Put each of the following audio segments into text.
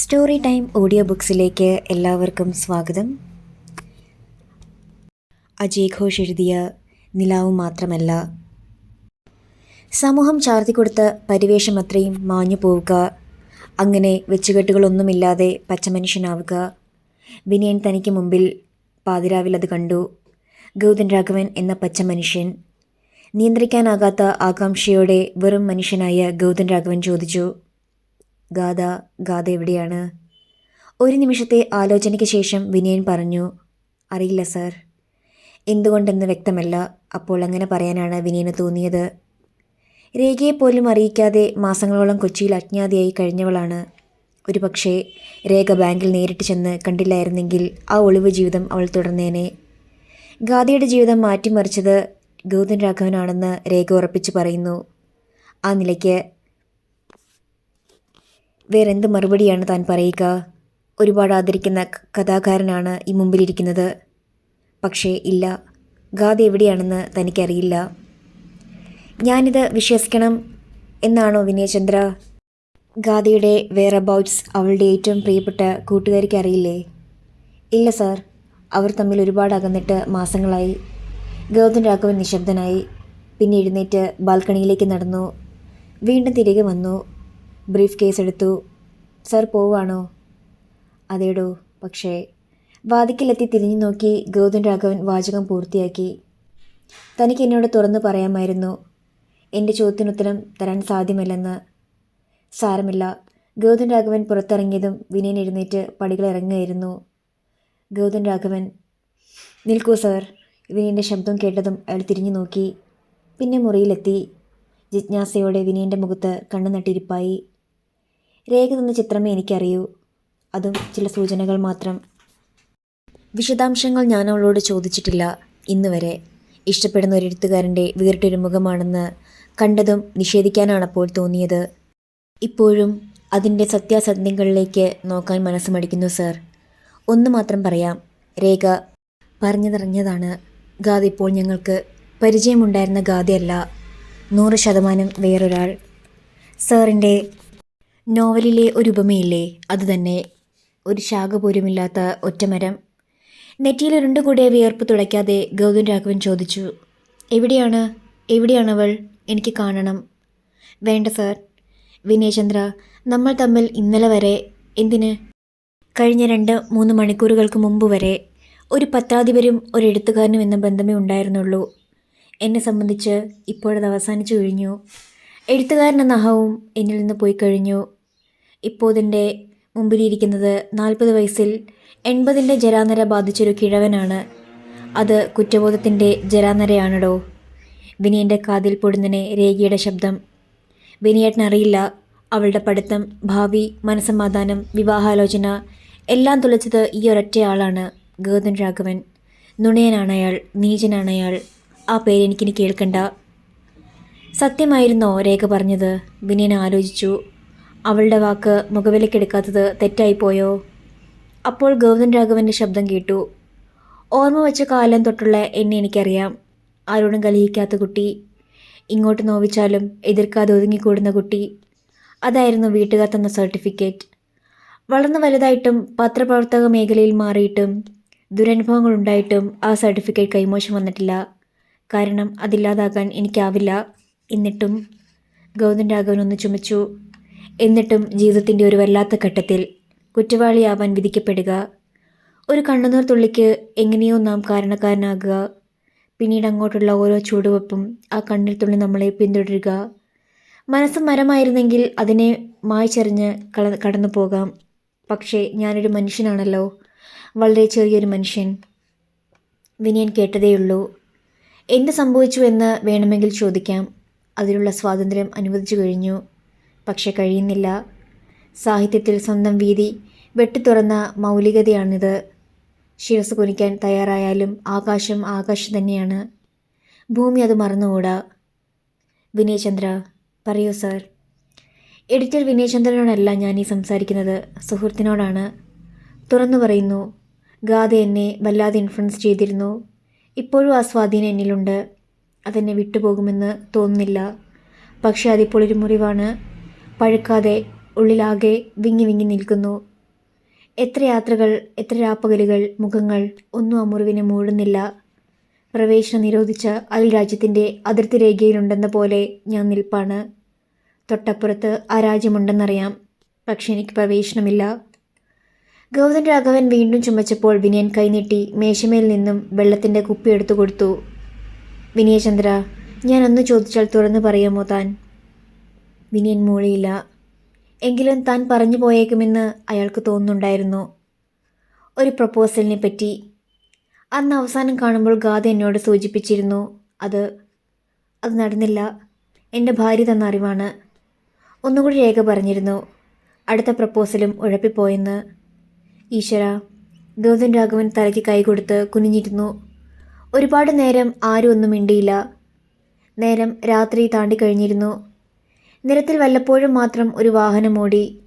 Story time audio ബുക്സിലേക്ക് എല്ലാവർക്കും സ്വാഗതം. അജയ് ഘോഷ് എഴുതിയ നിലാവ് മാത്രമല്ല. സമൂഹം ചാർത്തിക്കൊടുത്ത പരിവേഷം അത്രയും മാഞ്ഞു പോവുക. അങ്ങനെ വെച്ചുകെട്ടുകളൊന്നുമില്ലാതെ പച്ചമനുഷ്യനാവുക. വിനയൻ തനിക്ക് മുമ്പിൽ പാതിരാവിൽ അത് കണ്ടു. ഗൗതൻ രാഘവൻ എന്ന പച്ചമനുഷ്യൻ. നിയന്ത്രിക്കാനാകാത്ത ആകാംക്ഷയോടെ വെറും മനുഷ്യനായ ഗൗതൻ രാഘവൻ ചോദിച്ചു ഗാഥ ഗാഥ എവിടെയാണ്? ഒരു നിമിഷത്തെ ആലോചനയ്ക്ക് ശേഷം വിനയൻ പറഞ്ഞു അറിയില്ല സാർ. എന്തുകൊണ്ടെന്ന് വ്യക്തമല്ല. അപ്പോൾ അങ്ങനെ പറയാനാണ് വിനയന് തോന്നിയത്. രേഖയെ പോലും അറിയിക്കാതെ മാസങ്ങളോളം കൊച്ചിയിൽ അജ്ഞാതിയായി കഴിഞ്ഞവളാണ്. ഒരു പക്ഷേ രേഖ ബാങ്കിൽ നേരിട്ട് ചെന്ന് കണ്ടില്ലായിരുന്നെങ്കിൽ ആ ഒളിവ് ജീവിതം അവൾ തുടർന്നേനെ. ഗാദിയുടെ ജീവിതം മാറ്റിമറിച്ചത് ഗൗതം രാഘവനാണെന്ന് രേഖ ഉറപ്പിച്ചു പറയുന്നു. ആ നിലയ്ക്ക് വേറെന്ത് മറുപടിയാണ് താൻ പറയുക? ഒരുപാട് ആദരിക്കുന്ന കഥാകാരനാണ് ഈ മുമ്പിലിരിക്കുന്നത്. പക്ഷേ ഇല്ല. ഗാഥ എവിടെയാണെന്ന് തനിക്കറിയില്ല. ഞാനിത് വിശ്വസിക്കണം എന്നാണോ വിനയചന്ദ്ര? ഗാഥയുടെ വെയർ അബൌട്ട്സ് അവളുടെ ഏറ്റവും പ്രിയപ്പെട്ട കൂട്ടുകാരിക്ക് അറിയില്ലേ? ഇല്ല സാർ. അവർ തമ്മിൽ ഒരുപാട് അകന്നിട്ട് മാസങ്ങളായി. ഗൗതം രാഘവൻ നിശബ്ദനായി. പിന്നെ എഴുന്നേറ്റ് ബാൽക്കണിയിലേക്ക് നടന്നു. വീണ്ടും തിരികെ വന്നു. ബ്രീഫ് കേസ് എടുത്തു. സർ പോവാണോ അതേടോ പക്ഷേ വാതിക്കലെത്തി തിരിഞ്ഞു നോക്കി ഗൗതം രാഘവൻ വാചകം പൂർത്തിയാക്കി. തനിക്ക് എന്നോട് തുറന്നു പറയാമായിരുന്നു. എന്റെ ചോദ്യത്തിനുത്തരം തരാൻ സാധ്യമല്ലെന്ന്. സാരമില്ല. ഗൗതം രാഘവൻ പുറത്തിറങ്ങിയതും വിനയൻ എഴുന്നേറ്റ് പടികൾ ഇറങ്ങുകയായിരുന്നു. ഗൗതം രാഘവൻ നിൽക്കൂ സർ. വിനയന്റെ ശബ്ദം കേട്ടതും അയാൾ തിരിഞ്ഞു നോക്കി. പിന്നെ മുറിയിലെത്തി. ജിജ്ഞാസയോടെ വിനയന്റെ മുഖത്ത് കണ്ണു നട്ടിരിപ്പായി രേഖ തന്ന ചിത്രമേ എനിക്കറിയൂ. അതും ചില സൂചനകൾ മാത്രം. വിശദാംശങ്ങൾ ഞാൻ അവളോട് ചോദിച്ചിട്ടില്ല. ഇന്നുവരെ ഇഷ്ടപ്പെടുന്ന ഒരു എഴുത്തുകാരന്റെ വേറിട്ടൊരു മുഖമാണെന്ന് കണ്ടതും നിഷേധിക്കാനാണപ്പോൾ തോന്നിയത്. ഇപ്പോഴും അതിന്റെ സത്യാസത്യങ്ങളിലേക്ക് നോക്കാൻ മനസ്സ് മടിക്കുന്നു സർ. ഒന്ന് മാത്രം പറയാം. രേഖ പറഞ്ഞതറിഞ്ഞതാണ്. ഗാദി ഇപ്പോൾ ഞങ്ങൾക്ക് പരിചയമുണ്ടായിരുന്ന ഗാദയല്ല നൂറ് ശതമാനം വേറൊരാൾ. സാറിന്റെ നോവലിലെ ഒരു ഉപമയില്ലേ? അതുതന്നെ ഒരു ശാഖ പോലുമില്ലാത്ത ഒറ്റമരം നെറ്റിയിൽ ഉരുണ്ടുകൂടിയ വിയർപ്പ് തുടയ്ക്കാതെ ഗൗതം രാഘവൻ ചോദിച്ചു എവിടെയാണ്? എവിടെയാണ് അവൾ എനിക്ക് കാണണം. വേണ്ട സാർ. വിനയചന്ദ്ര നമ്മൾ തമ്മിൽ ഇന്നലെ വരെ എന്തിന്? കഴിഞ്ഞ രണ്ട് മൂന്ന് മണിക്കൂറുകൾക്ക് മുമ്പ് വരെ ഒരു പത്രാധിപരും ഒരു എഴുത്തുകാരനും എന്ന ബന്ധമേ ഉണ്ടായിരുന്നുള്ളൂ. എന്നെ സംബന്ധിച്ച് ഇപ്പോഴത് അവസാനിച്ചു കഴിഞ്ഞു. എഴുത്തുകാരൻ നഹവും എന്നിൽ നിന്ന് പോയി കഴിഞ്ഞു. ഇപ്പോൾ എന്റെ മുമ്പിലിരിക്കുന്നത് നാൽപ്പത് വയസ്സിൽ എൺപതിന്റെ ജരാനര ബാധിച്ചൊരു കിഴവനാണ്. അത് കുറ്റബോധത്തിന്റെ ജരാനരയാണടോ? വിനിയന്റെ കാതിൽ പൊടുന്നനെ രേഖയുടെ ശബ്ദം. വിനിയേട്ടനറിയില്ല അവളുടെ പഠിത്തം ഭാവി മനസമാധാനം വിവാഹാലോചന എല്ലാം തുളച്ചത് ഈ ഒരൊറ്റയാളാണ് ഗൗതം രാഘവൻ. നുണയനാണയാൾ നീചനാണയാൾ. ആ പേരെനിക്കിനി കേൾക്കണ്ട. സത്യമായിരുന്നോ രേഖ പറഞ്ഞത്? വിനയൻ ആലോചിച്ചു. അവളുടെ വാക്ക് മുഖവിലക്കെടുക്കാത്തത് തെറ്റായിപ്പോയോ? അപ്പോൾ ഗൗതം രാഘവന്റെ ശബ്ദം കേട്ടു. ഓർമ്മ വെച്ച കാലം തൊട്ടുള്ള എന്നെ എനിക്കറിയാം. ആരോടും കലഹിക്കാത്ത കുട്ടി. ഇങ്ങോട്ട് നോവിച്ചാലും എതിർക്കാതെ ഒതുങ്ങിക്കൂടുന്ന കുട്ടി. അതായിരുന്നു വീട്ടുകാർ തന്ന സർട്ടിഫിക്കറ്റ്. വളർന്നു വലുതായിട്ടും പത്രപ്രവർത്തക മേഖലയിൽ മാറിയിട്ടും ദുരനുഭവങ്ങളുണ്ടായിട്ടും ആ സർട്ടിഫിക്കറ്റ് കൈമോശം വന്നിട്ടില്ല. കാരണം അതില്ലാതാക്കാൻ എനിക്കാവില്ല. എന്നിട്ടും ഗൗതം രാഘവൻ ഒന്ന് ചുമച്ചു. എന്നിട്ടും ജീവിതത്തിന്റെ ഒരു വല്ലാത്ത ഘട്ടത്തിൽ കുറ്റവാളിയാവാൻ വിധിക്കപ്പെടുക. ഒരു കണ്ണുനീർ തുള്ളിക്ക് എങ്ങനെയോ നാം കാരണക്കാരനാകുക. പിന്നീട് അങ്ങോട്ടുള്ള ഓരോ ചൂടുവെപ്പും ആ കണ്ണിൽ തുള്ളി നമ്മളെ പിന്തുടരുക. മനസ്സ് മരമായിരുന്നെങ്കിൽ അതിനെ മായ്ച്ചെറിഞ്ഞ് കള കടന്നു പോകാം പക്ഷേ ഞാനൊരു മനുഷ്യനാണല്ലോ. വളരെ ചെറിയൊരു മനുഷ്യൻ. വിനിയൻ കേട്ടതേയുള്ളൂ. എന്ത് സംഭവിച്ചു എന്ന് വേണമെങ്കിൽ ചോദിക്കാം. അതിനുള്ള സ്വാതന്ത്ര്യം അനുവദിച്ചു കഴിഞ്ഞു. പക്ഷെ കഴിയുന്നില്ല. സാഹിത്യത്തിൽ സ്വന്തം വീതി വെട്ടിത്തുറന്ന മൗലികതയാണിത്. ശിരസ് കുനിക്കാൻ തയ്യാറായാലും ആകാശം ആകാശം തന്നെയാണ്. ഭൂമി അത് മറന്നുകൂടാ. വിനയചന്ദ്ര പറയൂ സർ. എഡിറ്റർ വിനയചന്ദ്രനോടല്ല ഞാൻ ഈ സംസാരിക്കുന്നത്. സുഹൃത്തിനോടാണ്. തുറന്നു പറയുന്നു. ഗാഥ എന്നെ വല്ലാതെ ഇൻഫ്ലുവൻസ് ചെയ്തിരുന്നു. ഇപ്പോഴും ആ സ്വാധീനം എന്നിലുണ്ട്. അതെന്നെ വിട്ടുപോകുമെന്ന് തോന്നുന്നില്ല. പക്ഷേ അതിപ്പോൾ ഒരു മുറിവാണ്. പഴുക്കാതെ ഉള്ളിലാകെ വിങ്ങി വിങ്ങി നിൽക്കുന്നു. എത്ര യാത്രകൾ എത്ര രാപ്പകലുകൾ മുഖങ്ങൾ ഒന്നും ആ മുറിവിനെ മൂടുന്നില്ല. പ്രവേശനം നിരോധിച്ച അയൽ രാജ്യത്തിന്റെ അതിർത്തി രേഖയിലുണ്ടെന്ന പോലെ ഞാൻ നിൽപ്പാണ്. തൊട്ടപ്പുറത്ത് ആ രാജ്യമുണ്ടെന്നറിയാം. പക്ഷെ എനിക്ക് പ്രവേശനമില്ല. ഗൗതം രാഘവൻ വീണ്ടും ചുമച്ചപ്പോൾ വിനയൻ കൈനീട്ടി മേശമേൽ നിന്നും വെള്ളത്തിന്റെ കുപ്പി എടുത്തു കൊടുത്തു. വിനയചന്ദ്ര ഞാൻ ഒന്ന് ചോദിച്ചാൽ തുറന്നു പറയാമോ താൻ? വിനയൻ മൂളിയില്ല. എങ്കിലും താൻ പറഞ്ഞു പോയേക്കുമെന്ന് അയാൾക്ക് തോന്നുന്നുണ്ടായിരുന്നു. ഒരു പ്രപ്പോസലിനെ പറ്റി. അന്ന് അവസാനം കാണുമ്പോൾ ഗാഥ എന്നോട് സൂചിപ്പിച്ചിരുന്നു അത് അത് നടന്നില്ല. എന്റെ ഭാര്യ തന്ന അറിവാണ്. ഒന്നുകൂടി രേഖ പറഞ്ഞിരുന്നു. അടുത്ത പ്രപ്പോസലും ഉഴപ്പിപ്പോയെന്ന്. ഈശ്വര. ഗൗതം രാഘവൻ തലയ്ക്ക് കൈ കൊടുത്ത് കുനിഞ്ഞിരുന്നു. ഒരുപാട് നേരം ആരും ഒന്നും മിണ്ടിയില്ല. നേരം രാത്രി താണ്ടി കഴിഞ്ഞിരുന്നു. നിരത്തിൽ വല്ലപ്പോഴും മാത്രം ഒരു വാഹനം ഓടി.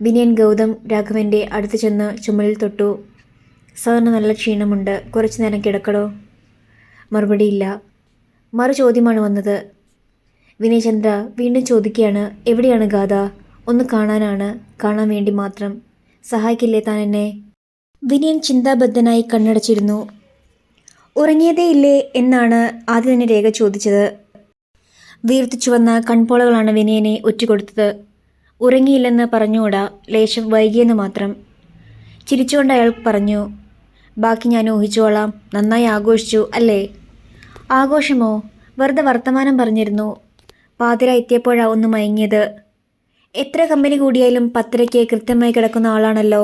വിനയൻ ഗൗതം രാഘവന്റെ അടുത്ത് ചെന്ന് ചുമലിൽ തൊട്ടു. സാറിന് നല്ല ക്ഷീണമുണ്ട്. കുറച്ച് നേരം കിടക്കടോ. മറുപടിയില്ല മറു ചോദ്യമാണ് വന്നത്. വിനയചന്ദ്ര വീണ്ടും ചോദിക്കുകയാണ്. എവിടെയാണ് ഗാഥ? ഒന്ന് കാണാനാണ്. കാണാൻ വേണ്ടി മാത്രം. സഹായിക്കില്ലേ താൻ എന്നെ? വിനയൻ ചിന്താബദ്ധനായി കണ്ണടച്ചിരുന്നു. ഉറങ്ങിയതേ ഇല്ലേ എന്നാണ് ആദ്യം തന്നെ രേഖ ചോദിച്ചത്. വീർത്തിച്ചു വന്ന കൺപോളകളാണ് വിനയനെ ഒറ്റുകൊടുത്തത്. ഉറങ്ങിയില്ലെന്ന് പറഞ്ഞുകൂടാ ലേശം വൈകിയെന്ന് മാത്രം. ചിരിച്ചുകൊണ്ട് അയാൾ പറഞ്ഞു ബാക്കി ഞാൻ ഊഹിച്ചോളാം നന്നായി ആഘോഷിച്ചു അല്ലേ? ആഘോഷമോ? വെറുതെ വർത്തമാനം പറഞ്ഞിരുന്നു. പാതിര എത്തിയപ്പോഴാ ഒന്ന് മയങ്ങിയത്. എത്ര കമ്പനി കൂടിയാലും പത്തരയ്ക്ക് കൃത്യമായി കിടക്കുന്ന ആളാണല്ലോ.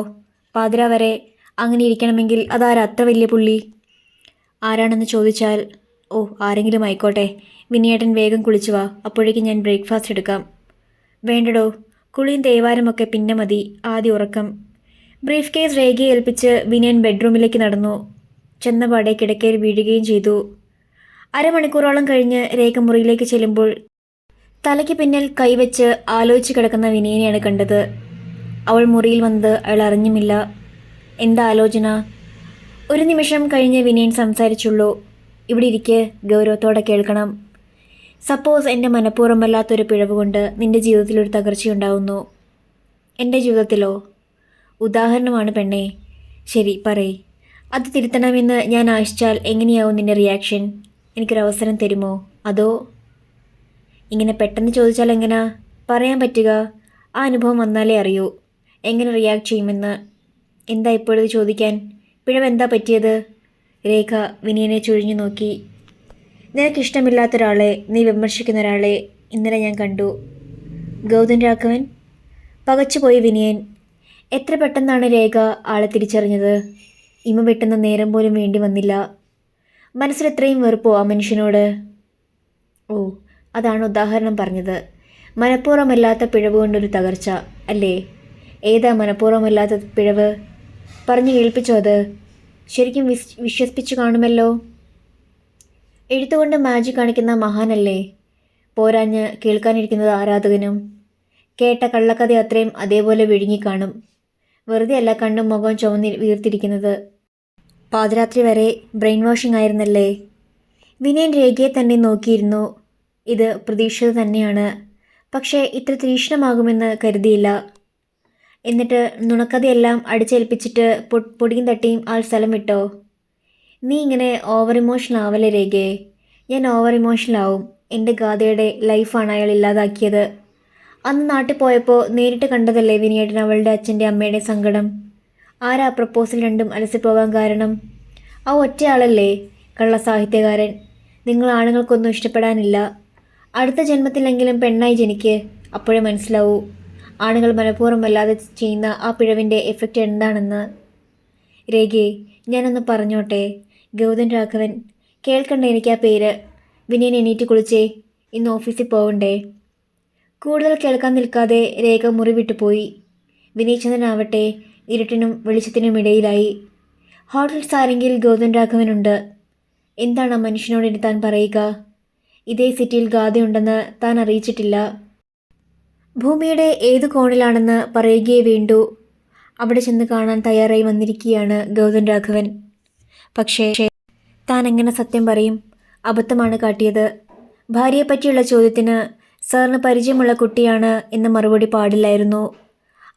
പാതിര വരെ അങ്ങനെ ഇരിക്കണമെങ്കിൽ അതാരാ അത്ര വലിയ പുള്ളി? ആരാണെന്ന് ചോദിച്ചാൽ ഓ ആരെങ്കിലും ആയിക്കോട്ടെ. വിനിയേട്ടൻ വേഗം കുളിച്ചു വാ. അപ്പോഴേക്കും ഞാൻ ബ്രേക്ക്ഫാസ്റ്റ് എടുക്കാം. വേണ്ടടോ. കുളിയും തേവാരമൊക്കെ പിന്നെ മതി. ആദ്യ ഉറക്കം. ബ്രീഫ് കേസ് രേഖയെ ഏൽപ്പിച്ച് വിനയൻ ബെഡ്റൂമിലേക്ക് നടന്നു. ചെന്നപാടെ കിടക്കയിൽ വീഴുകയും ചെയ്തു. അരമണിക്കൂറോളം കഴിഞ്ഞ് രേഖ മുറിയിലേക്ക് ചെല്ലുമ്പോൾ തലയ്ക്ക് പിന്നിൽ കൈവച്ച് ആലോചിച്ച് കിടക്കുന്ന വിനയനെയാണ് കണ്ടത്. അവൾ മുറിയിൽ വന്നത് അയാൾ അറിഞ്ഞുമില്ല. എന്താ ആലോചന? ഒരു നിമിഷം കഴിഞ്ഞ് വിനയൻ സംസാരിച്ചുള്ളൂ. ഇവിടെ ഇരിക്കെ ഗൗരവത്തോടെ കേൾക്കണം. സപ്പോസ് എന്റെ മനഃപൂർവമല്ലാത്തൊരു പിഴവ് കൊണ്ട് നിന്റെ ജീവിതത്തിലൊരു തകർച്ചയുണ്ടാവുന്നു എന്റെ ജീവിതത്തിലോ? ഉദാഹരണമാണ് പെണ്ണേ. ശരി പറയ്. അത് തിരുത്തണമെന്ന് ഞാൻ ആശിച്ചാൽ എങ്ങനെയാവും നിന്റെ റിയാക്ഷൻ എനിക്കൊരവസരം തരുമോ? അതോ? ഇങ്ങനെ പെട്ടെന്ന് ചോദിച്ചാൽ എങ്ങനാ? പറയാൻ പറ്റുക. ആ അനുഭവം വന്നാലേ അറിയൂ. എങ്ങനെ റിയാക്ട് ചെയ്യുമെന്ന്. എന്താ ഇപ്പോഴത് ചോദിക്കാൻ? പിഴവ് എന്താ പറ്റിയത്? രേഖ വിനയനെ ചുഴിഞ്ഞു നോക്കി. നിനക്കിഷ്ടമില്ലാത്ത ഒരാളെ നീ വിമർശിക്കുന്ന ഒരാളെ ഇന്നലെ ഞാൻ കണ്ടു. ഗൗതം രാഘവൻ? പകച്ചുപോയി വിനയൻ എത്ര പെട്ടെന്നാണ് രേഖ ആളെ തിരിച്ചറിഞ്ഞത്? ഇമ വെട്ടുന്ന നേരം പോലും വേണ്ടി വന്നില്ല. മനസ്സിൽ എത്രയും വെറുപ്പോ ആ മനുഷ്യനോട്? ഓ അതാണ് ഉദാഹരണം പറഞ്ഞത്. മനഃപൂർവമല്ലാത്ത പിഴവ് കൊണ്ടൊരു തകർച്ച അല്ലേ? ഏതാ മനഃപൂർവമല്ലാത്ത പിഴവ്? പറഞ്ഞു കേൾപ്പിച്ചോ അത്. ശരിക്കും വിശ് വിശ്വസിപ്പിച്ചു കാണുമല്ലോ? എഴുത്തുകൊണ്ട് മാജിക് കാണിക്കുന്ന മഹാനല്ലേ? പോരാഞ്ഞ് കേൾക്കാനിരിക്കുന്നത് ആരാധകനും. കേട്ട കള്ളക്കഥ അത്രയും അതേപോലെ വിഴുങ്ങിക്കാണും. വെറുതെ അല്ല കണ്ണും മുഖവും ചുവന്നി വീർത്തിരിക്കുന്നത്. പാതിരാത്രി വരെ ബ്രെയിൻ വാഷിംഗ് ആയിരുന്നല്ലേ? വിനയൻ രേഖയെ തന്നെ നോക്കിയിരുന്നു. ഇത് പ്രതീക്ഷിച്ചത് തന്നെയാണ്. പക്ഷേ ഇത്ര തീക്ഷ്ണമാകുമെന്ന് കരുതിയില്ല. എന്നിട്ട് നുണക്കഥയെല്ലാം അടിച്ചേൽപ്പിച്ചിട്ട് പൊ- പൊടിയും തട്ടിയും ആൾ സ്ഥലം വിട്ടോ? നീ ഇങ്ങനെ ഓവർ ഇമോഷണൽ ആവല്ലേ രേഖയെ ഞാൻ ഓവർ ഇമോഷണൽ ആവും. എന്റെ ഗാഥയുടെ ലൈഫാണ് അയാൾ ഇല്ലാതാക്കിയത്. അന്ന് നാട്ടിൽ പോയപ്പോൾ നേരിട്ട് കണ്ടതല്ലേ വിനിയേട്ടൻ അവളുടെ അച്ഛന്റെ അമ്മയുടെ സങ്കടം? ആരാ പ്രപ്പോസൽ രണ്ടും അലസിപ്പോകാൻ കാരണം? ആ ഒറ്റയാളല്ലേ കള്ള സാഹിത്യകാരൻ. നിങ്ങൾ ആണുങ്ങൾക്കൊന്നും ഇഷ്ടപ്പെടാനില്ല. അടുത്ത ജന്മത്തിലെങ്കിലും പെണ്ണായി ജനിക്ക്. അപ്പോഴേ മനസ്സിലാവൂ. ആണുങ്ങൾ മനഃപൂർവമല്ലാതെ ചെയ്യുന്ന ആ പിഴവിന്റെ എഫക്റ്റ് എന്താണെന്ന്? രേഖയെ ഞാനൊന്ന് പറഞ്ഞോട്ടെ? ഗൗതം രാഘവൻ കേൾക്കണ്ട എനിക്ക് ആ പേര്. വിനയൻ എണീറ്റ് കുളിച്ചേ. ഇന്ന് ഓഫീസിൽ പോകണ്ടേ കൂടുതൽ കേൾക്കാൻ നിൽക്കാതെ രേഖ മുറി വിട്ടുപോയി വിനയചന്ദ്രനാവട്ടെ ഇരുട്ടിനും വെളിച്ചത്തിനും ഇടയിലായി. ഹോട്ടൽ സാരെങ്കിൽ ഗൗതം രാഘവനുണ്ട്. എന്താണ് ആ മനുഷ്യനോട് താൻ പറയുക? ഇതേ സിറ്റിയിൽ ഗാഥയുണ്ടെന്ന് താൻ അറിയിച്ചിട്ടില്ല. ഭൂമിയുടെ ഏത് കോണിലാണെന്ന് പറയുകയേ വേണ്ടൂ. അവിടെ ചെന്ന് കാണാൻ തയ്യാറായി വന്നിരിക്കുകയാണ് ഗൗതം രാഘവൻ. പക്ഷേ താൻ എങ്ങനെ സത്യം പറയും? അബദ്ധമാണ് കാട്ടിയത്. ഭാര്യയെപ്പറ്റിയുള്ള ചോദ്യത്തിന് സാറിന് പരിചയമുള്ള കുട്ടിയാണ് എന്ന് മറുപടി പാടില്ലായിരുന്നു.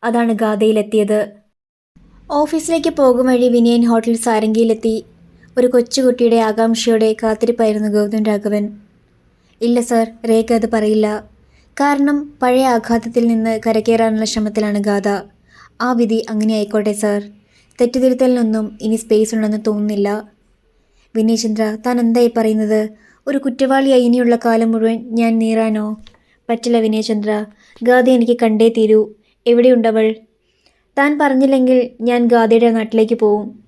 അതാണ് ഗാഥയിലെത്തിയത്. ഓഫീസിലേക്ക് പോകും വഴി വിനയൻ ഹോട്ടൽ സാരംഗിയിലെത്തി. ഒരു കൊച്ചുകുട്ടിയുടെ ആകാംക്ഷയോടെ കാത്തിരിപ്പായിരുന്നു ഗൗതം രാഘവൻ. ഇല്ല സാർ രേഖ അത് പറയില്ല. കാരണം പഴയ ആഘാതത്തിൽ നിന്ന് കരകയറാനുള്ള ശ്രമത്തിലാണ് ഗാഥ. ആ വിധി അങ്ങനെ ആയിക്കോട്ടെ സർ. തെറ്റുതിരുത്തലിനൊന്നും ഇനി സ്പേസ് ഉണ്ടെന്ന് തോന്നുന്നില്ല. വിനയചന്ദ്ര താൻ എന്തായി പറയുന്നത്? ഒരു കുറ്റവാളിയായി ഇനിയുള്ള കാലം മുഴുവൻ ഞാൻ നീറാനോ? പറ്റില്ല വിനയചന്ദ്ര ഗാഥ എനിക്ക് കണ്ടേ തീരൂ. എവിടെയുണ്ടവൾ? താൻ പറഞ്ഞില്ലെങ്കിൽ ഞാൻ ഗാഥയുടെ നാട്ടിലേക്ക് പോവും.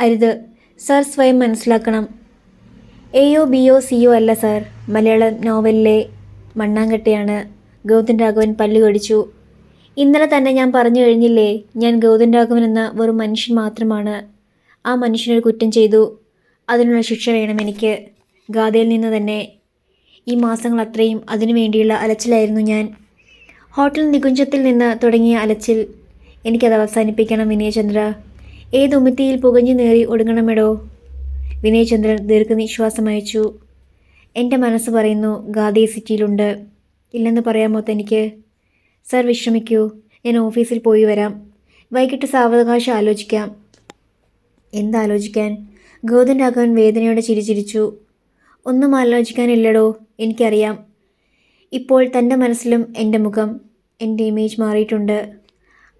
അരുത്. സർ സ്വയം മനസ്സിലാക്കണം. എയോ ബിയോ സിയോ അല്ല സർ. മലയാള നോവലിലെ മണ്ണാങ്കട്ടയാണ്. ഗൗതൻ രാഘവൻ പല്ലു കടിച്ചു. ഇന്നലെ തന്നെ ഞാൻ പറഞ്ഞു കഴിഞ്ഞില്ലേ ഞാൻ ഗൗതൻ രാഘവൻ എന്ന വെറും മനുഷ്യൻ മാത്രമാണ്. ആ മനുഷ്യനൊരു കുറ്റം ചെയ്തു. അതിനുള്ള ശിക്ഷ വേണം എനിക്ക്. ഗാഥയിൽ നിന്ന് തന്നെ. ഈ മാസങ്ങൾ അത്രയും അതിനു വേണ്ടിയുള്ള അലച്ചിലായിരുന്നു ഞാൻ. ഹോട്ടൽ നികുഞ്ചത്തിൽ നിന്ന് തുടങ്ങിയ അലച്ചിൽ. എനിക്കത് അവസാനിപ്പിക്കണം വിനയചന്ദ്ര. ഏത് ഉമിത്തിയിൽ പുകഞ്ഞു നേറി ഒടുങ്ങണമെടോ? വിനയചന്ദ്രൻ ദീർഘനിശ്വാസം അയച്ചു. എന്റെ മനസ്സ് പറയുന്നു ഗാന്ധി സിറ്റിയിലുണ്ട്. ഇല്ലെന്ന് പറയാമോ തനിക്ക്? സർ വിശ്രമിക്കൂ. ഞാൻ ഓഫീസിൽ പോയി വരാം. വൈകിട്ട് സാവകാശം ആലോചിക്കാം. എന്താലോചിക്കാൻ രാഘവൻ വേദനയോടെ ചിരിച്ചിരിച്ചു. ഒന്നും ആലോചിക്കാനില്ലടോ. എനിക്കറിയാം. ഇപ്പോൾ തന്റെ മനസ്സിലും എന്റെ മുഖം എന്റെ ഇമേജ് മാറിയിട്ടുണ്ട്.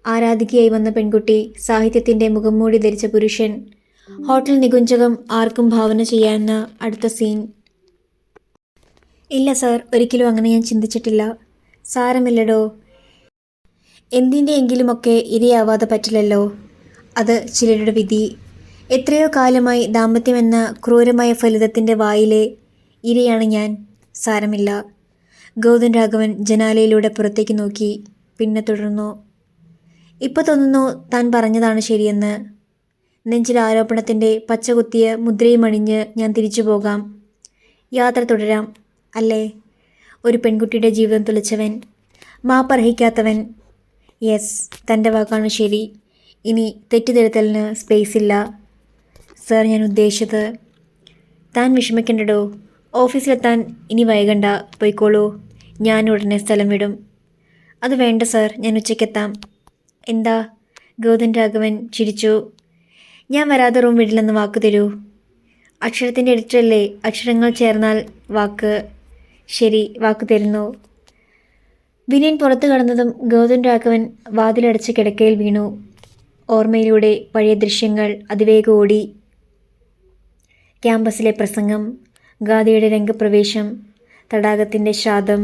ആരാധികയായി വന്ന പെൺകുട്ടി സാഹിത്യത്തിന്റെ മുഖം മൂടി ധരിച്ച പുരുഷൻ ഹോട്ടൽ നികുഞ്ചകം ആർക്കും ഭാവന ചെയ്യാവുന്ന അടുത്ത സീൻ. ഇല്ല സാർ ഒരിക്കലും അങ്ങനെ ഞാൻ ചിന്തിച്ചിട്ടില്ല. സാരമില്ലടോ. എന്തിന്റെയെങ്കിലുമൊക്കെ ഇരയാവാതെ പറ്റില്ലല്ലോ. അത് ചിലരുടെ വിധി. എത്രയോ കാലമായി ദാമ്പത്യമെന്ന ക്രൂരമായ ഫലിതത്തിന്റെ വായിലെ ഇരയാണ് ഞാൻ. സാരമില്ല. ഗൗതം രാഘവൻ ജനാലയിലൂടെ പുറത്തേക്ക് നോക്കി പിന്നെ തുടർന്നു. ഇപ്പോൾ തോന്നുന്നു താൻ പറഞ്ഞതാണ് ശരിയെന്ന്. നെഞ്ചിൽ ആരോപണത്തിന്റെ പച്ചകുത്തിയ മുദ്രയും അണിഞ്ഞ് ഞാൻ തിരിച്ചു പോകാം. യാത്ര തുടരാം. അല്ലേ? ഒരു പെൺകുട്ടിയുടെ ജീവിതം തുളിച്ചവൻ മാപ്പർഹിക്കാത്തവൻ യെസ് തന്റെ വാക്കാണ് ശരി. ഇനി തെറ്റിദ്ധരുത്തലിന് സ്പേസ് ഇല്ല. സർ ഞാൻ ഉദ്ദേശിച്ചത് താൻ വിഷമിക്കണ്ടടോ. ഓഫീസിലെത്താൻ ഇനി വൈകണ്ട. പോയിക്കോളൂ. ഞാൻ ഉടനെ സ്ഥലം വിടും. അത് വേണ്ട സാർ ഞാൻ ഉച്ചയ്ക്കെത്താം. എന്താ? ഗൗതം രാഘവൻ ചിരിച്ചു. ഞാൻ വരാതെ റൂം വിടില്ലെന്ന് വാക്ക് തരൂ. അക്ഷരത്തിന്റെ എഡിറ്ററല്ലേ? അക്ഷരങ്ങൾ ചേർന്നാൽ വാക്ക്. ശരി വാക്ക് തരുന്നു. വിനയൻ പുറത്തു കടന്നതും ഗൗതം രാഘവൻ വാതിലടച്ച് കിടക്കയിൽ വീണു. ഓർമ്മയിലൂടെ പഴയ ദൃശ്യങ്ങൾ അതിവേഗം ഓടി. ക്യാമ്പസിലെ പ്രസംഗം ഗാദിയുടെ രംഗപ്രവേശം തടാകത്തിന്റെ ശ്രാദ്ധം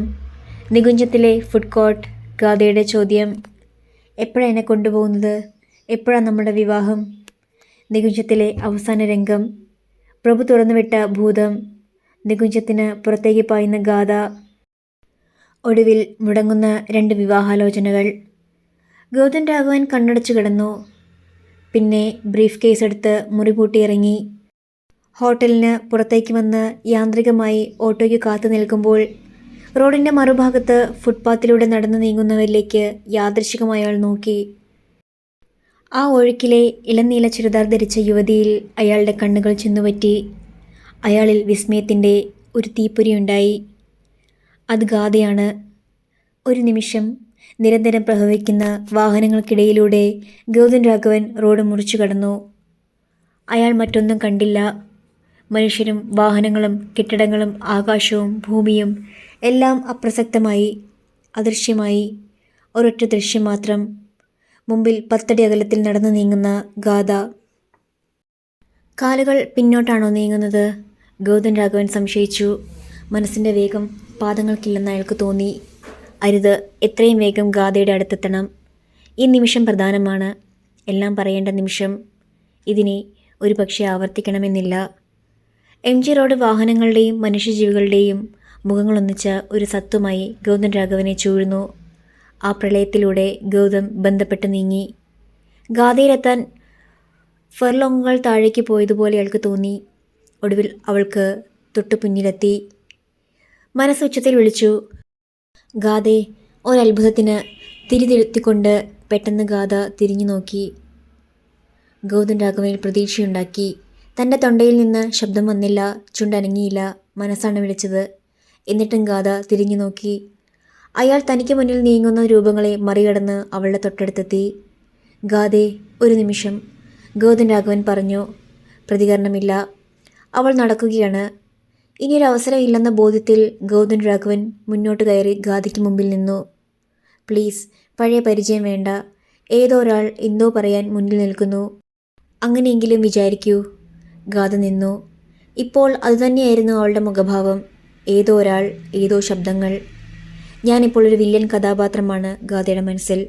നികുഞ്ചത്തിലെ ഫുഡ് കോർട്ട് ഗാദയുടെ ചോദ്യം എപ്പോഴാണ് എന്നെ കൊണ്ടുപോകുന്നത്? എപ്പോഴാണ് നമ്മുടെ വിവാഹം? നികുഞ്ചത്തിലെ അവസാന രംഗം പ്രഭു തുറന്നുവിട്ട ഭൂതം നികുഞ്ചത്തിന് പുറത്തേക്ക് പായുന്ന ഗാഥ. ഒടുവിൽ മുടങ്ങുന്ന രണ്ട് വിവാഹാലോചനകൾ. ഗൗതം രാഘവൻ കണ്ണടച്ചു കിടന്നു. പിന്നെ ബ്രീഫ് കേസ് എടുത്ത് മുറി പൂട്ടിയിറങ്ങി ഹോട്ടലിന് പുറത്തേക്ക് വന്ന് യാന്ത്രികമായി ഓട്ടോയ്ക്ക് കാത്തു നിൽക്കുമ്പോൾ റോഡിന്റെ മറുഭാഗത്ത് ഫുട്പാത്തിലൂടെ നടന്നു നീങ്ങുന്നവരിലേക്ക് യാദൃശികമായി അയാൾ നോക്കി. ആ ഒഴുക്കിലെ ഇളനീല ചുരിദാർ ധരിച്ച യുവതിയിൽ അയാളുടെ കണ്ണുകൾ ചെന്നുപറ്റി. അയാളിൽ വിസ്മയത്തിന്റെ ഒരു തീപ്പൊരിയുണ്ടായി അത് ഗാഥയാണ്. ഒരു നിമിഷം നിരന്തരം പ്രഭവിക്കുന്ന വാഹനങ്ങൾക്കിടയിലൂടെ ഗൗതം രാഘവൻ റോഡ് മുറിച്ചു കടന്നു. അയാൾ മറ്റൊന്നും കണ്ടില്ല. മനുഷ്യരും വാഹനങ്ങളും കെട്ടിടങ്ങളും ആകാശവും ഭൂമിയും എല്ലാം അപ്രസക്തമായി അദൃശ്യമായി. ഒരൊറ്റ ദൃശ്യം മാത്രം. മുമ്പിൽ പത്തടി അകലത്തിൽ നടന്നു നീങ്ങുന്ന ഗാഥ. കാലുകൾ പിന്നോട്ടാണോ നീങ്ങുന്നത്? ഗൗതം രാഘവൻ സംശയിച്ചു. മനസ്സിന്റെ വേഗം പാദങ്ങൾക്കില്ലെന്ന് അയാൾക്ക് തോന്നി. അരുത് എത്രയും വേഗം ഗാഥയുടെ അടുത്തെത്തണം. ഈ നിമിഷം പ്രധാനമാണ്. എല്ലാം പറയേണ്ട നിമിഷം. ഇതിനെ ഒരു പക്ഷേ ആവർത്തിക്കണമെന്നില്ല. എം ജി റോഡ് വാഹനങ്ങളുടെയും മനുഷ്യജീവികളുടെയും മുഖങ്ങളൊന്നിച്ച ഒരു സത്വമായി ഗൗതം രാഘവനെ ചൂഴുന്നു. ആ പ്രളയത്തിലൂടെ ഗൗതം ബന്ധപ്പെട്ട് നീങ്ങി. ഗാഥയിലെത്താൻ ഫെർലോങ്ങുകൾ താഴേക്ക് പോയതുപോലെ അയാൾക്ക് തോന്നി. ഒടുവിൽ അവൾക്ക് തൊട്ടു പിന്നിലെത്തി. മനസ്സുച്ചത്തിൽ വിളിച്ചു. ഗാഥെ ഒരത്ഭുതത്തിന് തിരിതിരുത്തിക്കൊണ്ട് പെട്ടെന്ന് ഗാഥ തിരിഞ്ഞു നോക്കി. ഗൗതം രാഘവനിൽ പ്രതീക്ഷയുണ്ടാക്കി. തന്റെ തൊണ്ടയിൽ നിന്ന് ശബ്ദം വന്നില്ല ചുണ്ടനങ്ങിയില്ല മനസ്സാണ് വിളിച്ചത്. എന്നിട്ടും ഗാഥ തിരിഞ്ഞു നോക്കി. അയാൾ തനിക്ക് മുന്നിൽ നീങ്ങുന്ന രൂപങ്ങളെ മറികടന്ന് അവളുടെ തൊട്ടടുത്തെത്തി. ഗാദേ ഒരു നിമിഷം. ഗൗതം രാഘവൻ പറഞ്ഞു പ്രതികരണമില്ല. അവൾ നടക്കുകയാണ്. ഇനിയൊരു അവസരമില്ലെന്ന ബോധ്യത്തിൽ ഗൗതം രാഘവൻ മുന്നോട്ട് കയറി ഗാദിക്ക് മുമ്പിൽ നിന്നു. പ്ലീസ് പഴയ പരിചയം വേണ്ട. ഏതോ ഒരാൾ എന്തോ പറയാൻ മുന്നിൽ നിൽക്കുന്നു. അങ്ങനെയെങ്കിലും വിചാരിക്കൂ. ഗാഥ നിന്നു. ഇപ്പോൾ അതുതന്നെയായിരുന്നു അവളുടെ മുഖഭാവം. ഏതോ ഒരാൾ ഏതോ ശബ്ദങ്ങൾ. ഞാനിപ്പോൾ ഒരു വില്ലൻ കഥാപാത്രമാണ് ഗാഥയുടെ മനസ്സിൽ.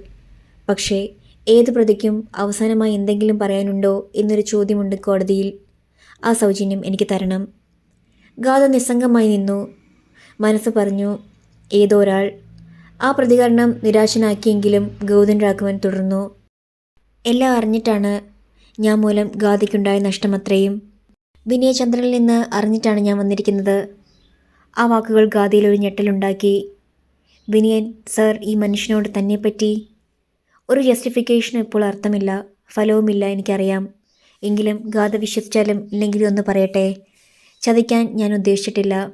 പക്ഷേ ഏത് പ്രതിക്കും അവസാനമായി എന്തെങ്കിലും പറയാനുണ്ടോ? എന്നൊരു ചോദ്യമുണ്ട് കോടതിയിൽ. ആ സൗജന്യം എനിക്ക് തരണം. ഗാഥ നിസ്സംഗമായി നിന്നു. മനസ്സ് പറഞ്ഞു ഏതോ ഒരാൾ. ആ പ്രതികരണം നിരാശനാക്കിയെങ്കിലും ഗൗതൻ രാഘവൻ തുടർന്നു. എല്ലാം അറിഞ്ഞിട്ടാണ് ഞാൻ മൂലം ഗാഥയ്ക്കുണ്ടായ നഷ്ടമത്രയും വിനയചന്ദ്രനിൽ നിന്ന് അറിഞ്ഞിട്ടാണ് ഞാൻ വന്നിരിക്കുന്നത്. ആ വാക്കുകൾ ഗാഥയിൽ ഒരു ഞെട്ടലുണ്ടാക്കി. വിനയൻ സർ ഈ മനുഷ്യനോട് തന്നെപ്പറ്റി ഒരു ജസ്റ്റിഫിക്കേഷനും ഇപ്പോൾ അർത്ഥമില്ല ഫലവുമില്ല എനിക്കറിയാം. എങ്കിലും ഗാഥ വിശ്വസിച്ചാലും ഇല്ലെങ്കിലും ഒന്ന് പറയട്ടെ. ചതിക്കാൻ ഞാൻ ഉദ്ദേശിച്ചിട്ടില്ല.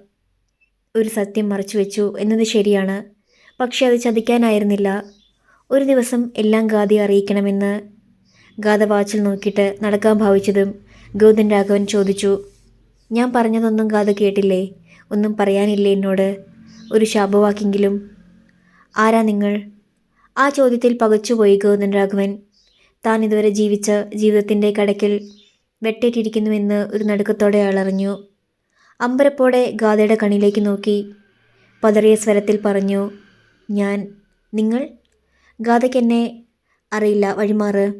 ഒരു സത്യം മറച്ചു വെച്ചു എന്നത് ശരിയാണ്. പക്ഷെ അത് ചതിക്കാനായിരുന്നില്ല. ഒരു ദിവസം എല്ലാം ഗാഥയെ അറിയിക്കണമെന്ന് ഗാഥ വാച്ചിൽ നോക്കിയിട്ട് നടക്കാൻ ഭാവിച്ചതും ഗൗതം രാഘവൻ ചോദിച്ചു ഞാൻ പറഞ്ഞതൊന്നും ഗാഥ കേട്ടില്ലേ? ഒന്നും പറയാനില്ലേ എന്നോട്? ഒരു ശാപവാക്കെങ്കിലും? ആരാ നിങ്ങൾ? ആ ചോദ്യത്തിൽ പകച്ചുപോയി ഗൗതം രാഘവൻ. താൻ ഇതുവരെ ജീവിച്ച ജീവിതത്തിന്റെ കടക്കിൽ വെട്ടേറ്റിരിക്കുന്നുവെന്ന് ഒരു നടുക്കത്തോടെ അളറിഞ്ഞു അമ്പരപ്പോടെ ഗാഥയുടെ കണ്ണിലേക്ക് നോക്കി. പതറിയ സ്വരത്തിൽ പറഞ്ഞു ഞാൻ നിങ്ങൾ? ഗാഥയ്ക്ക് എന്നെ അറിയില്ല വഴിമാറ്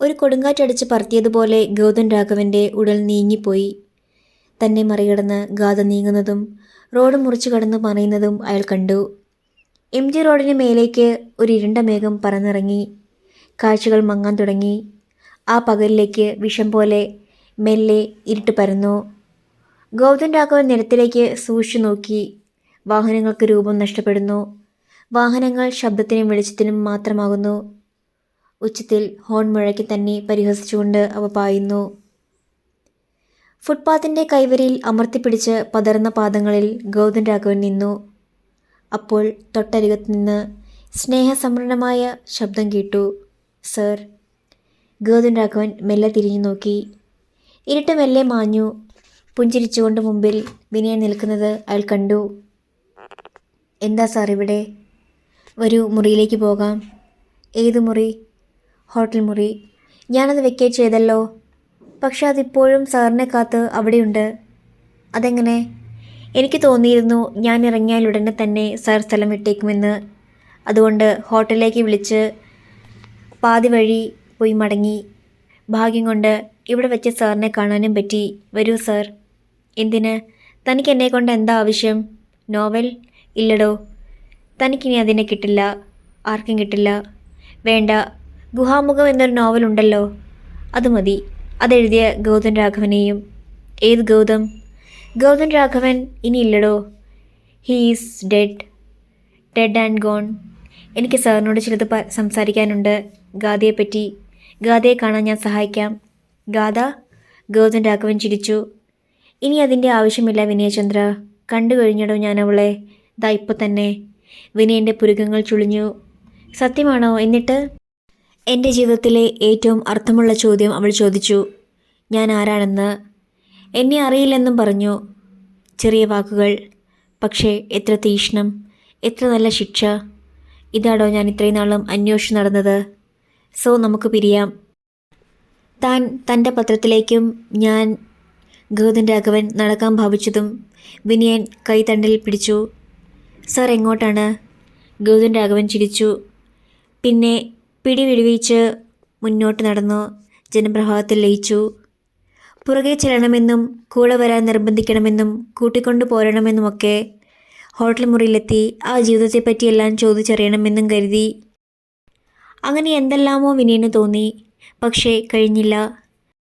ഒരു കൊടുങ്കാറ്റടിച്ച് പറത്തിയതുപോലെ ഗൗതം രാഘവന്റെ ഉടൽ നീങ്ങിപ്പോയി. തന്നെ മറികടന്ന് ഗാഥ നീങ്ങുന്നതും റോഡ് മുറിച്ചു കടന്ന് മറയുന്നതും അയാൾ കണ്ടു. എം ജി റോഡിന് മേലേക്ക് ഒരു ഇരുണ്ട മേഘം പറന്നിറങ്ങി. കാഴ്ചകൾ മങ്ങാൻ തുടങ്ങി. ആ പകലിലേക്ക് വിഷം പോലെ മെല്ലെ ഇരുട്ട് പരന്നു. ഗൗതം രാഘവൻ നിരത്തിലേക്ക് സൂക്ഷിച്ചു നോക്കി. വാഹനങ്ങൾക്ക് രൂപം നഷ്ടപ്പെടുന്നു. വാഹനങ്ങൾ ശബ്ദത്തിനും വെളിച്ചത്തിനും മാത്രമാകുന്നു. ഉച്ചത്തിൽ ഹോൺ മുഴക്കി തന്നെ പരിഹസിച്ചുകൊണ്ട് അവ പായുന്നു. ഫുട്പാത്തിന്റെ കൈവരിയിൽ അമർത്തിപ്പിടിച്ച് പതർന്ന പാദങ്ങളിൽ ഗൗതൻ രാഘവൻ നിന്നു. അപ്പോൾ തൊട്ടരികത്ത് നിന്ന് സ്നേഹസമ്പന്നമായ ശബ്ദം കേട്ടു. സർ. ഗൗതം രാഘവൻ മെല്ലെ തിരിഞ്ഞു നോക്കി. ഇരുട്ട് മെല്ലെ മാഞ്ഞു. പുഞ്ചിരിച്ചുകൊണ്ട് മുമ്പിൽ വിനയൻ നിൽക്കുന്നത് അയാൾ കണ്ടു. എന്താ സാർ ഇവിടെ? വരൂ മുറിയിലേക്ക് പോകാം. ഏത് മുറി? ഹോട്ടൽ മുറി. ഞാനത് വെക്കേറ്റ് ചെയ്തല്ലോ. പക്ഷെ അതിപ്പോഴും സാറിനെ കാത്ത് അവിടെയുണ്ട്. അതെങ്ങനെ? എനിക്ക് തോന്നിയിരുന്നു ഞാൻ ഇറങ്ങിയാൽ ഉടനെ തന്നെ സാർ സ്ഥലം വിട്ടേക്കുമെന്ന്. അതുകൊണ്ട് ഹോട്ടലിലേക്ക് വിളിച്ച് പാതി വഴി പോയി മടങ്ങി. ഭാഗ്യം കൊണ്ട് ഇവിടെ വെച്ച് സാറിനെ കാണാനും പറ്റി. വരൂ സാർ. എന്തിന്? തനിക്ക് എന്നെ കൊണ്ട് എന്താ ആവശ്യം? നോവൽ? ഇല്ലടോ. തനിക്കിനി അതിനെ കിട്ടില്ല. ആർക്കും കിട്ടില്ല. വേണ്ട. ഗുഹാമുഖം എന്നൊരു നോവൽ ഉണ്ടല്ലോ. അത് മതി. അതെഴുതിയ ഗൗതം രാഘവനെയും. ഏത് ഗൗതം? ഗൗതം രാഘവൻ ഇനി ഇല്ലടോ. He is dead dead and gone എനിക്ക് സാറിനോട് ചിലത് സംസാരിക്കാനുണ്ട്. ഗാഥയെപ്പറ്റി ഗാഥയെ കാണാൻ ഞാൻ സഹായിക്കാം. ഗാഥ ഗൗതം രാഘവൻ ചിരിച്ചു. ഇനി അതിന്റെ ആവശ്യമില്ല വിനയചന്ദ്ര. കണ്ടു കഴിഞ്ഞടോ ഞാൻ അവളെ. ദാ ഇപ്പോൾ തന്നെ. വിനയന്റെ പുരുകങ്ങൾ ചുളിഞ്ഞു. സത്യമാണോ? എന്നിട്ട്? എന്റെ ജീവിതത്തിലെ ഏറ്റവും അർത്ഥമുള്ള ചോദ്യം അവൾ ചോദിച്ചു. ഞാൻ ആരാണെന്ന്. എന്നെ അറിയില്ലെന്നും പറഞ്ഞു. ചെറിയ വാക്കുകൾ. പക്ഷേ എത്ര തീഷ്ണം. എത്ര നല്ല ശിക്ഷ. ഇതാടോ ഞാൻ ഇത്രയും നാളും അന്വേഷിച്ച് നടന്നത്? സോ നമുക്ക് പിരിയാം. താൻ തന്റെ പത്രത്തിലേക്കും ഞാൻ ഗൗതം രാഘവൻ നടക്കാൻ ഭാവിച്ചതും വിനയൻ കൈത്തണ്ടിൽ പിടിച്ചു. സാർ എങ്ങോട്ടാണ്? ഗൗതം രാഘവൻ ചിരിച്ചു. പിന്നെ പിടി വിടുവിച്ച് മുന്നോട്ട് നടന്നു. ജനപ്രഭാവത്തിൽ ലയിച്ചു. പുറകെ ചെല്ലണമെന്നും കൂടെ വരാൻ നിർബന്ധിക്കണമെന്നും കൂട്ടിക്കൊണ്ടു പോരണമെന്നുമൊക്കെ ഹോട്ടൽ മുറിയിലെത്തി ആ ജീവിതത്തെപ്പറ്റിയെല്ലാം ചോദിച്ചറിയണമെന്നും കരുതി അങ്ങനെ എന്തെല്ലാമോ വിനയന് തോന്നി. പക്ഷേ കഴിഞ്ഞില്ല.